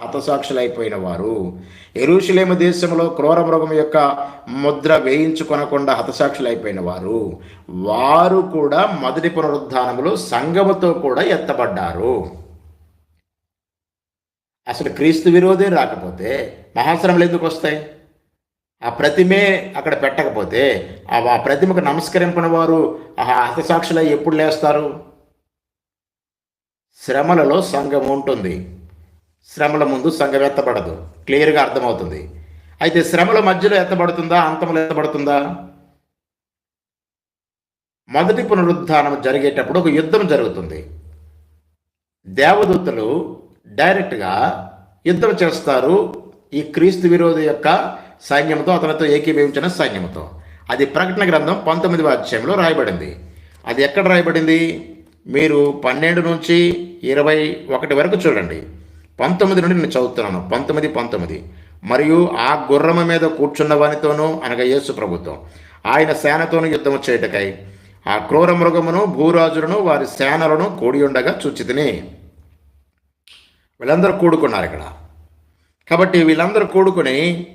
హతసాక్షులైపోయిన వారు ఎరుషులేము దేశంలో క్రూర మృగం యొక్క ముద్ర వేయించుకొనకుండా హతసాక్షులైపోయిన వారు వారు కూడా మొదటి పునరుద్ధానములో సంగముతో కూడా ఎత్తబడ్డారు. అసలు క్రీస్తు విరోధే రాకపోతే మహాశ్రమలు ఎందుకు వస్తాయి? ఆ ప్రతిమే అక్కడ పెట్టకపోతే ఆ ప్రతిమకు నమస్కరింపని వారు ఆ హతసాక్షులై ఎప్పుడు లేస్తారు? శ్రమలలో సంఘం ఉంటుంది. శ్రమల ముందు సంఘం ఎత్తబడదు. క్లియర్గా అర్థమవుతుంది. అయితే శ్రమల మధ్యలో ఎత్తబడుతుందా? అంతంలో ఎత్తబడుతుందా? మొదటి పునరుద్ధానం జరిగేటప్పుడు ఒక యుద్ధం జరుగుతుంది. దేవదూతలు డైరెక్ట్గా యుద్ధం చేస్తారు. ఈ క్రీస్తు విరోధి యొక్క సైన్యంతో అతనితో ఏకీభవించిన సైన్యంతో అది ప్రకటన గ్రంథం పంతొమ్మిదవ అధ్యాయంలో రాయబడింది. అది ఎక్కడ రాయబడింది? మీరు పన్నెండు నుంచి ఇరవై ఒకటి వరకు చూడండి. పంతొమ్మిది నుండి నేను చదువుతున్నాను. పంతొమ్మిది పంతొమ్మిది. మరియు ఆ గుర్రమ మీద కూర్చున్న వానితోనూ అనగా యేసు ప్రభుత్వం. ఆయన సేనతోనూ యుద్ధము చేయుటకై ఆ క్రూర మృగమును భూరాజులను వారి సేనలను కూడి ఉండగా చూచితిని. వీళ్ళందరూ కూడుకున్నారు ఇక్కడ. కాబట్టి వీళ్ళందరూ కూడుకుని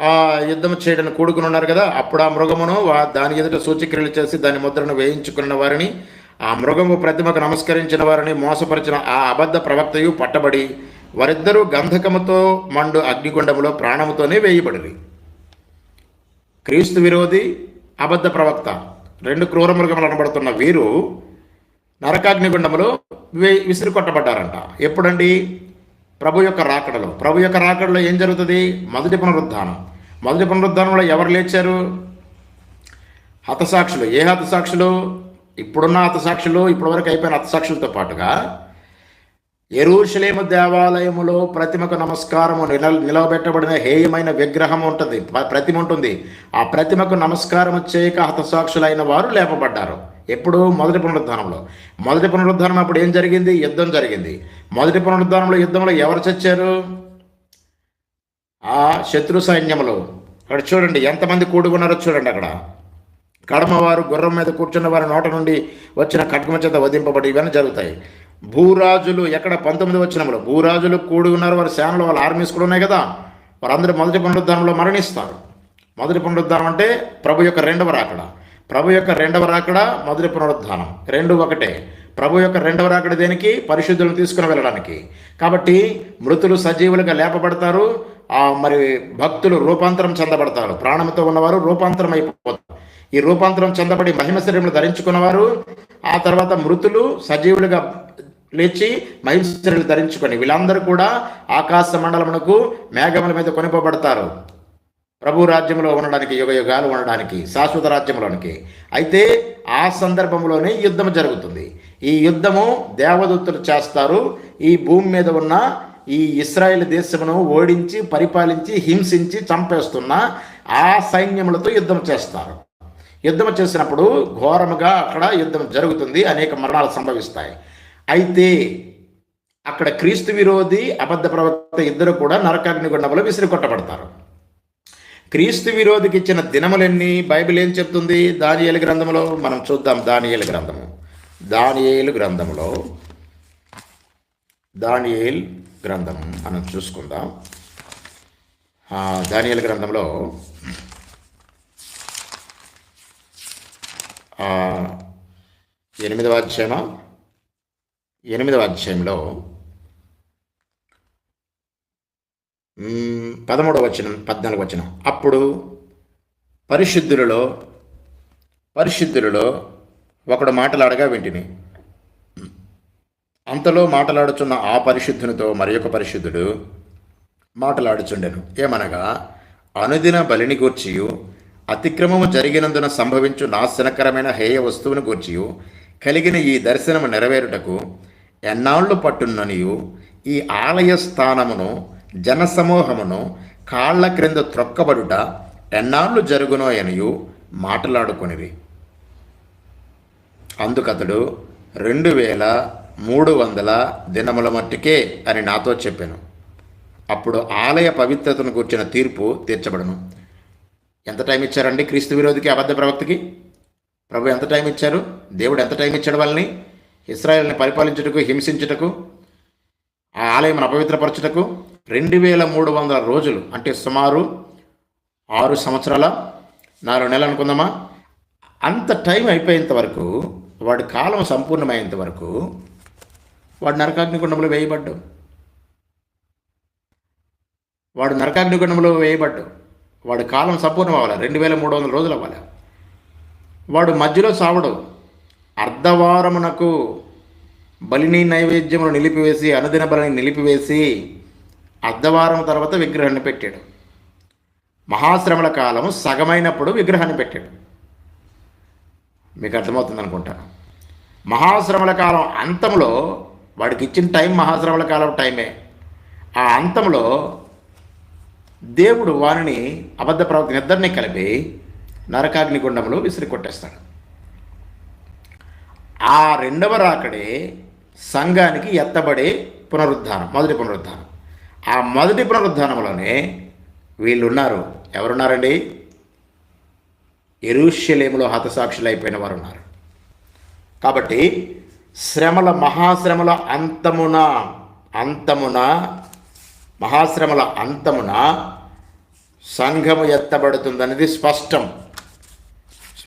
ఆ యుద్ధం చేయడానికి కూడుకుని ఉన్నారు కదా. అప్పుడు ఆ మృగమును దాని ఎదుట సూచిక్రియలు చేసి దాని ముద్రను వేయించుకున్న వారిని ఆ మృగము ప్రతిమకు నమస్కరించిన వారిని మోసపరిచిన ఆ అబద్ధ ప్రవక్తయు పట్టబడి వారిద్దరూ గంధకముతో మండు అగ్నిగుండములో ప్రాణముతోనే వేయబడిరి. క్రీస్తు విరోధి అబద్ధ ప్రవక్త రెండు క్రూర మృగములు అనబడుతున్న వీరు నరకాగ్నిగుండములో వే విసిరి కొట్టబడ్డారంట ఎప్పుడండి? ప్రభు యొక్క రాకడలో. ప్రభు యొక్క రాకడలో ఏం జరుగుతుంది? మొదటి పునరుద్ధానం. మొదటి పునరుద్ధానంలో ఎవరు లేచారు? హతసాక్షులు. ఏ హతసాక్షులు? ఇప్పుడున్న హతసాక్షులు ఇప్పటివరకు అయిపోయిన హతసాక్షులతో పాటుగా ఎరూషలేము దేవాలయములో ప్రతిమకు నమస్కారము నిల నిలవబెట్టబడిన హేయమైన విగ్రహం ఉంటుంది. ప- ప్రతిమ ఉంటుంది. ఆ ప్రతిమకు నమస్కారం చేయక హతసాక్షులైన వారు లేపబడ్డారు. ఎప్పుడు మొదటి పునరుద్ధానంలో మొదటి పునరుద్ధానం అప్పుడు ఏం జరిగింది? యుద్ధం జరిగింది. మొదటి పునరుద్ధానంలో యుద్ధంలో ఎవరు చచ్చారు? ఆ శత్రు సైన్యములు. అక్కడ చూడండి ఎంతమంది కూడుకున్నారో చూడండి అక్కడ. కడమవారు గుర్రం మీద కూర్చున్న వారి నోట నుండి వచ్చిన ఖడ్గమ చేత వధింపబడి ఇవన్నీ జరుగుతాయి. భూరాజులు ఎక్కడ పంతొమ్మిది వచ్చినప్పుడు భూరాజులు కూడి ఉన్నారు వారి సేనలు వాళ్ళ ఆర్మీస్ కూడా ఉన్నాయి కదా? వారందరూ మొదటి పునరుద్ధరణలో మరణిస్తారు. మొదటి పునరుద్ధానం అంటే ప్రభు యొక్క రెండవ రాకడ. ప్రభు యొక్క రెండవ రాకడ మొదటి పునరుద్ధానం. రెండు ఒకటే. ప్రభు యొక్క రెండవ రాకడ దేనికి? పరిశుద్ధులను తీసుకుని వెళ్ళడానికి. కాబట్టి మృతులు సజీవులుగా లేపబడతారు. ఆ మరి భక్తులు రూపాంతరం చెందబడతారు. ప్రాణంతో ఉన్నవారు రూపాంతరం అయిపోతారు. ఈ రూపాంతరం చెందబడి మహిమ శరీరంలో ధరించుకున్నవారు ఆ తర్వాత మృతులు సజీవులుగా లేచి మహింసలు ధరించుకొని వీళ్ళందరూ కూడా ఆకాశ మండలమునకు మేఘముల మీద కొనిపబడతారు. ప్రభు రాజ్యంలో ఉండడానికి యుగ యుగాలు ఉండడానికి శాశ్వత రాజ్యంలోనికి అయితే ఆ సందర్భంలోనే యుద్ధం జరుగుతుంది. ఈ యుద్ధము దేవదూతలు చేస్తారు. ఈ భూమి మీద ఉన్న ఈ ఇస్రాయేల్ దేశమును ఓడించి పరిపాలించి హింసించి చంపేస్తున్న ఆ సైన్యములతో యుద్ధం చేస్తారు. యుద్ధం చేసినప్పుడు ఘోరముగా అక్కడ యుద్ధం జరుగుతుంది. అనేక మరణాలు సంభవిస్తాయి. అయితే అక్కడ క్రీస్తు విరోధి అబద్ధ ప్రవక్త ఇద్దరు కూడా నరకాగ్నిగుండంలో విసిరి కొట్టబడతారు. క్రీస్తు విరోధికి ఇచ్చిన దినములన్నీ? బైబిల్ ఏం చెప్తుంది? దానియేలు గ్రంథంలో మనం చూద్దాం. దానియేలు గ్రంథము. దానియేలు గ్రంథంలో దానియేల్ గ్రంథం మనం చూసుకుందాం. ఆ, దానియేలు గ్రంథంలో ఎనిమిదవ అధ్యాయమా? ఎనిమిదవ అధ్యాయంలో పదమూడవ వచనం పద్నాలుగు వచనం. అప్పుడు పరిశుద్ధులలో పరిశుద్ధులలో ఒకడు మాటలాడగా వింటిని. అంతలో మాటలాడుచున్న ఆ పరిశుద్ధునితో మరి ఒక పరిశుద్ధుడు మాటలాడుచుండెను. ఏమనగా అనుదిన బలిని గూర్చియు అతిక్రమము జరిగినందున సంభవించు నాశనకరమైన హేయ వస్తువును గూర్చియు కలిగిన ఈ దర్శనము నెరవేరుటకు ఎన్నాళ్ళు పట్టుననియు ఈ ఆలయ స్థానమును జనసమూహమును కాళ్ళ క్రింద త్రొక్కబడుట ఎన్నాళ్ళు జరుగునో అనియు మాటలాడుకొనిరి. అందుకతడు రెండు వేల మూడు వందల దినముల మట్టుకే అని నాతో చెప్పాను. అప్పుడు ఆలయ పవిత్రతను కూర్చిన తీర్పు తీర్చబడను. ఎంత టైం ఇచ్చారండి క్రీస్తు విరోధికి అబద్ధ ప్రవక్తకి? ప్రభు ఎంత టైం ఇచ్చారు? దేవుడు ఎంత టైం ఇచ్చాడు వాళ్ళని? ఇస్రాయల్ని పరిపాలించుటకు హింసించుటకు ఆ ఆలయం అపవిత్రపరచుటకు రెండు వేల మూడు వందల రోజులు అంటే సుమారు ఆరు సంవత్సరాల నాలుగు నెలలు అనుకుందామా? అంత టైం అయిపోయేంత వరకు వాడి కాలం సంపూర్ణమయ్యేంత వరకు వాడు నరకాగ్నిగుండంలో వేయబడ్డు. వాడు నరకాగ్నిగుండంలో వేయబడ్డు. వాడి కాలం సంపూర్ణం అవ్వాలి రెండు వేల మూడు వందల రోజులు అవ్వాలి వాడు మధ్యలో సావడు. అర్ధవారమునకు బలిని నైవేద్యమును నిలిపివేసి అనుదిన బలిని నిలిపివేసి అర్ధవారం తర్వాత విగ్రహాన్ని పెట్టాడు. మహాశ్రమల కాలం సగమైనప్పుడు విగ్రహాన్ని పెట్టాడు. మీకు అర్థమవుతుంది అనుకుంటాను మహాశ్రమల కాలం అంతంలో వాడికి ఇచ్చిన టైం మహాశ్రమల కాలం టైమే. ఆ అంతంలో దేవుడు వారిని అబద్ధ ప్రవర్తన ఇద్దరిని కలిపి నరకాగ్నిగుండంలో విసిరి కొట్టేస్తాడు ఆ రెండవ రాకడే సంఘానికి ఎత్తబడే పునరుద్ధానం మొదటి పునరుద్ధానం. ఆ మొదటి పునరుద్ధానంలోనే వీళ్ళు ఉన్నారు ఎవరున్నారండి? ఎరుష్యలేములో అయిపోయిన వారు ఉన్నారు కాబట్టి శ్రమల మహాశ్రమల అంతమున అంతమున మహాశ్రమల అంతమున సంఘము ఎత్తబడుతుందనేది స్పష్టం.